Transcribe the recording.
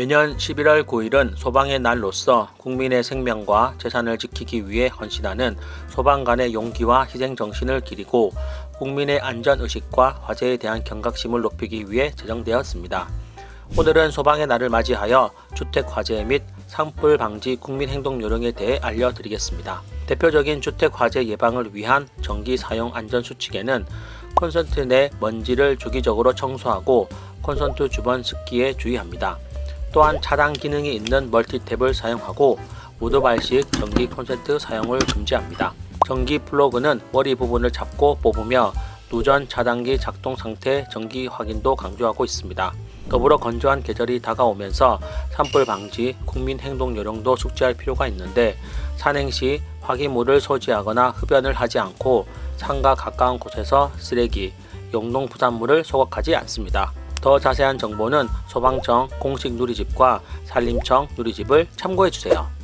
매년 11월 9일은 소방의 날로서 국민의 생명과 재산을 지키기 위해 헌신하는 소방관의 용기와 희생 정신을 기리고 국민의 안전 의식과 화재에 대한 경각심을 높이기 위해 제정되었습니다. 오늘은 소방의 날을 맞이하여 주택 화재 및 산불 방지 국민 행동 요령에 대해 알려드리겠습니다. 대표적인 주택 화재 예방을 위한 전기 사용 안전 수칙에는 콘센트 내 먼지를 주기적으로 청소하고 콘센트 주변 습기에 주의합니다. 또한 차단 기능이 있는 멀티탭을 사용하고 발식 전기 콘센트 사용을 금지합니다. 전기 플러그는 머리 부분을 잡고 뽑으며 누전 차단기 작동 상태 정기 확인도 강조하고 있습니다. 더불어 건조한 계절이 다가오면서 산불 방지 국민 행동 요령도 숙지할 필요가 있는데 산행 시 화기물을 소지하거나 흡연을 하지 않고 산과 가까운 곳에서 쓰레기, 용농 부산물을 소각하지 않습니다. 더 자세한 정보는 소방청 공식 누리집과 산림청 누리집을 참고해 주세요.